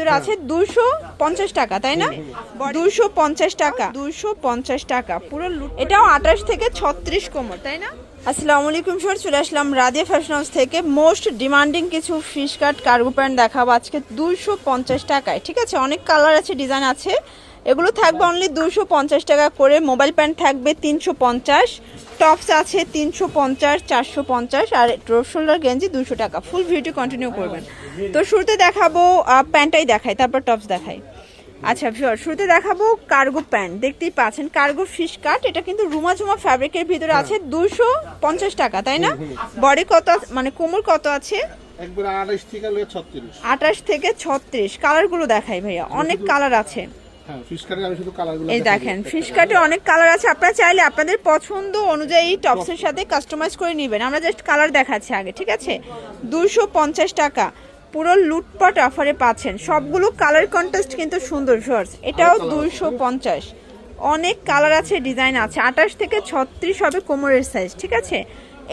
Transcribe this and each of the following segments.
ভিতরে আছে দুশো পঞ্চাশ টাকা, তাই না? দুশো পঞ্চাশ টাকা, দুশো পঞ্চাশ টাকা, পুরো এটাও আঠাশ থেকে ছত্রিশ কোমর, তাই না? আসসালামু আলাইকুম স্যার চলে আসলাম রাদিয়া ফ্যাশন হাউস থেকে। মোস্ট ডিমান্ডিং কিছু ফিশ কাট, কার্গো প্যান্ট দেখাবো আজকে দুশো পঞ্চাশ টাকায়, ঠিক আছে? অনেক কালার আছে, ডিজাইন আছে। এগুলো থাকবে অনলি দুশো পঞ্চাশ টাকা করে, মোবাইল প্যান্ট থাকবে তিনশো পঞ্চাশ, টপস আছে তিনশো পঞ্চাশ, চারশো পঞ্চাশ, আর ড্রপ শোল্ডার গেঞ্জি দুশো টাকা। ফুল ভিডিও কন্টিনিউ করবেন। তো শুরুতে দেখাবো প্যান্টটাই দেখাই তারপর টপস দেখাই। আচ্ছা শিওর শুরুতে দেখাবো কার্গো প্যান্ট দেখতেই পাচ্ছেন কার্গো ফিশ কাট এটা কিন্তু রুমা ঝুমা ফ্যাব্রিকের ভিতরে আছে দুশো পঞ্চাশ টাকা তাই না? বডি কত মানে কোমর কত আছে? আঠাশ থেকে ছত্রিশ। কালারগুলো দেখাই ভাইয়া অনেক কালার আছে। হ্যাঁ এই দেখেন ফিশ কাটে অনেক কালার আছে আপনারা চাইলে আপনাদের পছন্দ অনুযায়ী টপসের সাথে কাস্টমাইজ করে নেবেন। আমরা জাস্ট কালার দেখাচ্ছি আগে ঠিক আছে? দুশো পঞ্চাশ টাকা। পুরো লুটপাট অফারে পাচ্ছেন। সবগুলো কালার কন্টেস্ট কিন্তু সুন্দর শর্টস এটাও দুইশো পঞ্চাশ। অনেক কালার আছে ডিজাইন আছে। আঠাশ থেকে ছত্রিশ হবে কোমরের সাইজ ঠিক আছে?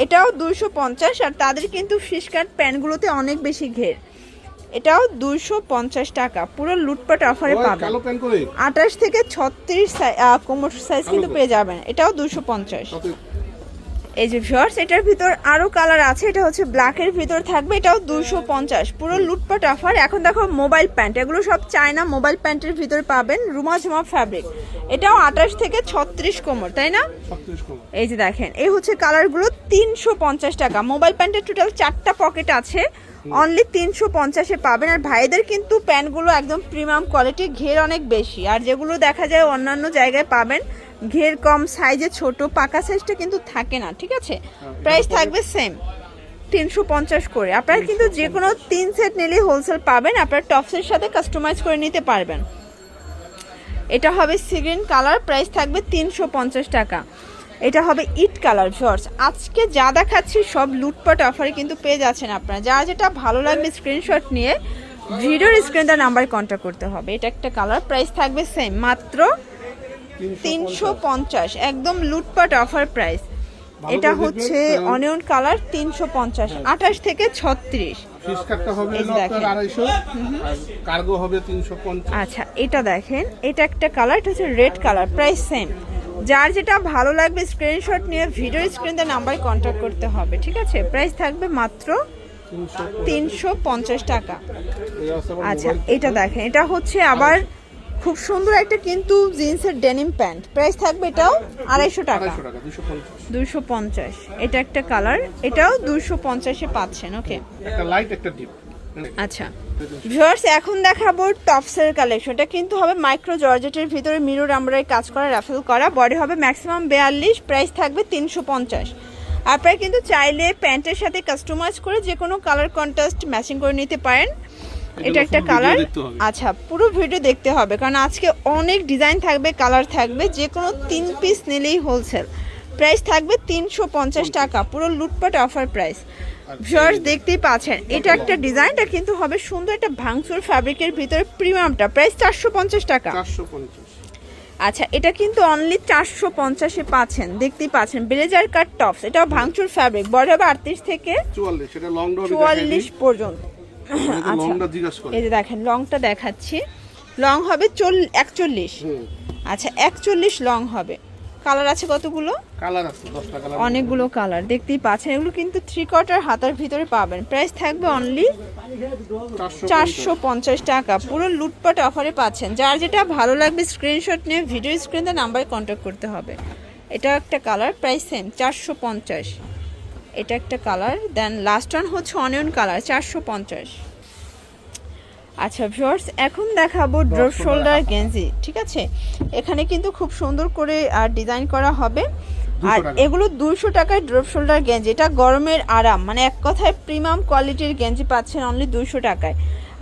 এটাও দুইশো পঞ্চাশ আর তাদের কিন্তু ফিশ কাট প্যান্টগুলোতে অনেক বেশি ঘের। এটাও দুইশো পঞ্চাশ টাকা। পুরো লুটপাট অফারে পাবেন। আঠাশ থেকে ছত্রিশ কোমর সাইজ কিন্তু পেয়ে যাবেন। এটাও দুশো পঞ্চাশ। এই যে ভিউয়ার্স এটার ভিতর আরও কালার আছে এটা হচ্ছে ব্ল্যাকের ভিতর থাকবে এটাও দুশো পঞ্চাশ পুরো লুটপাট অফার এখন দেখো মোবাইল প্যান্ট এগুলো সব চায়না মোবাইল প্যান্টের ভিতর পাবেন রুমা ঝুমা ফ্যাব্রিক এটাও আঠাশ থেকে ছত্রিশ কোমর তাই না? এই যে দেখেন এই হচ্ছে কালারগুলো তিনশো পঞ্চাশ টাকা। মোবাইল প্যান্টের টোটাল চারটা পকেট আছে অনলি তিনশো পঞ্চাশে পাবেন। আর ভাইদের কিন্তু প্যান্টগুলো একদম প্রিমিয়াম কোয়ালিটি ঘের অনেক বেশি। আর যেগুলো দেখা যায় অন্যান্য জায়গায় পাবেন ঘের কম সাইজে ছোট পাকা সাইজটা কিন্তু থাকে না ঠিক আছে? প্রাইস থাকবে সেম তিনশো পঞ্চাশ করে। আপনারা কিন্তু যে কোনো তিন সেট নিলেই হোলসেল পাবেন আপনার টপসের সাথে কাস্টমাইজ করে নিতে পারবেন। এটা হবে সিগ্রিন কালার প্রাইস থাকবে তিনশো পঞ্চাশ টাকা। এটা হবে ইট কালার শর্টস আজকে যা দেখাচ্ছি সব লুটপাট অফারে কিন্তু পেয়ে যাচ্ছেন আপনারা। যা যেটা ভালো লাগবে স্ক্রিনশট নিয়ে ভিডিওর স্ক্রিনটা নাম্বার কন্ট্যাক্ট করতে হবে। এটা একটা কালার প্রাইস থাকবে সেম মাত্র তিনশো পঞ্চাশ একদম লুটপাট অফার প্রাইস এটা হচ্ছে হ্যাঁ। অনিয়ন কালার তিনশো পঞ্চাশ আঠাশ থেকে ছত্রিশ। আচ্ছা এটা দেখেন এটা একটা কালার এটা হচ্ছে রেড কালার প্রাইস সেম যার যেটা ভালো লাগবে স্ক্রিনশট নিয়ে ভিডিও স্ক্রিনে নাম্বারে কন্ট্যাক্ট করতে হবে ঠিক আছে? প্রাইস থাকবে মাত্র তিনশো পঞ্চাশ। টাকা। আচ্ছা এটা দেখেন এটা হচ্ছে আবার খুব সুন্দর একটা কিন্তু জিন্সের ডেনিম প্যান্ট। প্রাইস থাকবে এটাও আড়াইশো টাকা। দুশো পঞ্চাশ। এটা একটা কালার এটাও দুশো পঞ্চাশে পাচ্ছেন ওকে। একটা লাইট একটা ডিপ আচ্ছা। ভিউয়ার্স এখন দেখাবো টপসের কালেকশন এটা কিন্তু হবে মাইক্রো জর্জেটের ভিতরে মিরর আমরাই কাজ করা রাফেল করা। বডি হবে ম্যাক্সিমাম বেয়াল্লিশ প্রাইস থাকবে তিনশো পঞ্চাশ। আপনারা কিন্তু চাইলে প্যান্টের সাথে কাস্টমাইজ করে যে কোনো কালার কন্ট্রাস্ট ম্যাচিং করে নিতে পারেন। এটা একটা কালার আচ্ছা পুরো ভিডিও দেখতে হবে কারণ আজকে অনেক ডিজাইন থাকবে কালার থাকবে যে কোনো তিন পিস নিলেই হোলসেল প্রাইস থাকবে তিনশো পঞ্চাশ টাকা পুরো লুটপাট অফার প্রাইস ভিউয়ার্স দেখতেই পাচ্ছেন এটা একটা ডিজাইনটা কিন্তু হবে সুন্দর একটা ভাঙচুর ফ্যাব্রিকের ভিতরে প্রিমিয়ামটা প্রাইস চারশো পঞ্চাশ টাকা। আচ্ছা এটা কিন্তু অনলি চারশো পঞ্চাশে পাচ্ছেন দেখতেই পাচ্ছেন। ব্লেজার কাট টপস এটাও ভাঙচুর ফ্যাব্রিক বড় হবে আটত্রিশ থেকে চুয়াল্লিশ পর্যন্ত। আচ্ছা লংটা এই যে দেখেন লংটা দেখাচ্ছি। লং হবে চল একচল্লিশ। আচ্ছা একচল্লিশ লং হবে। কালার আছে কতগুলো? কালার আছে দশটা কালার অনেকগুলো কালার দেখতেই পাচ্ছেন। এগুলো কিন্তু থ্রি কোয়ার্টার হাতার ভিতরে পাবেন। প্রাইস থাকবে অনলি চারশো চারশো পঞ্চাশ টাকা। পুরো লুটপাট অফারে পাচ্ছেন। যার যেটা ভালো লাগবে স্ক্রিনশট নিয়ে ভিডিও স্ক্রিনে নাম্বারে কন্ট্যাক্ট করতে হবে। এটা একটা কালার প্রাইস সেম চারশো পঞ্চাশ। এটা একটা কালার দেন লাস্ট ওয়ান হচ্ছে অনিয়ন কালার চারশো পঞ্চাশ। আচ্ছা ভিউয়ার্স এখন দেখাবো ড্রপ শোল্ডার গেঞ্জি ঠিক আছে? এখানে কিন্তু খুব সুন্দর করে আর ডিজাইন করা হবে। আর এগুলো দুশো টাকায় ড্রপ শোল্ডার গেঞ্জি এটা গরমের আরাম। মানে এক কথায় প্রিমিয়াম কোয়ালিটির গেঞ্জি পাচ্ছেন অনলি দুশো টাকায়।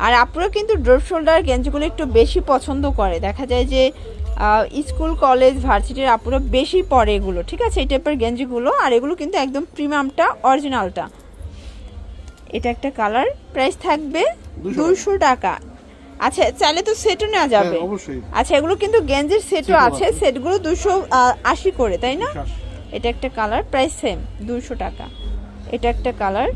আর আপনারা কিন্তু ড্রপ শোল্ডার গেঞ্জিগুলো একটু বেশি পছন্দ করে। দেখা যায় যে স্কুল কলেজ ভার্সিটির আপুরা বেশি পরে এগুলো ঠিক আছে? এই টাইপের গেঞ্জিগুলো আর এগুলো কিন্তু একদম প্রিমিয়ামটা অরিজিনালটা এটা একটা কালার প্রাইস থাকবে দুশো টাকা। আচ্ছা চাইলে তো সেটও নেওয়া যাবে। হ্যাঁ, আচ্ছা এগুলো কিন্তু গেঞ্জির সেটও আছে। সেটগুলো দুশো আশি করে তাই না? এটা একটা কালার প্রাইস সেম দুশো টাকা। এটা একটা কালার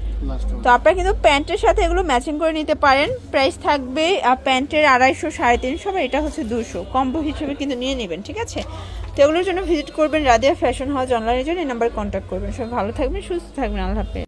তো আপনারা কিন্তু প্যান্টের সাথে এগুলো ম্যাচিং করে নিতে পারেন। প্রাইস থাকবে আর প্যান্টের আড়াইশো সাড়ে তিনশো বা এটা হচ্ছে দুশো। কম্বো হিসেবে কিন্তু নিয়ে নেবেন ঠিক আছে? তো এগুলোর জন্য ভিজিট করবেন রাধিয়া ফ্যাশন হাউস অনলাইনের জন্য এই নাম্বার কন্ট্যাক্ট করবেন। সব ভালো থাকবেন সুস্থ থাকবেন আল্লাহ হাফেজ।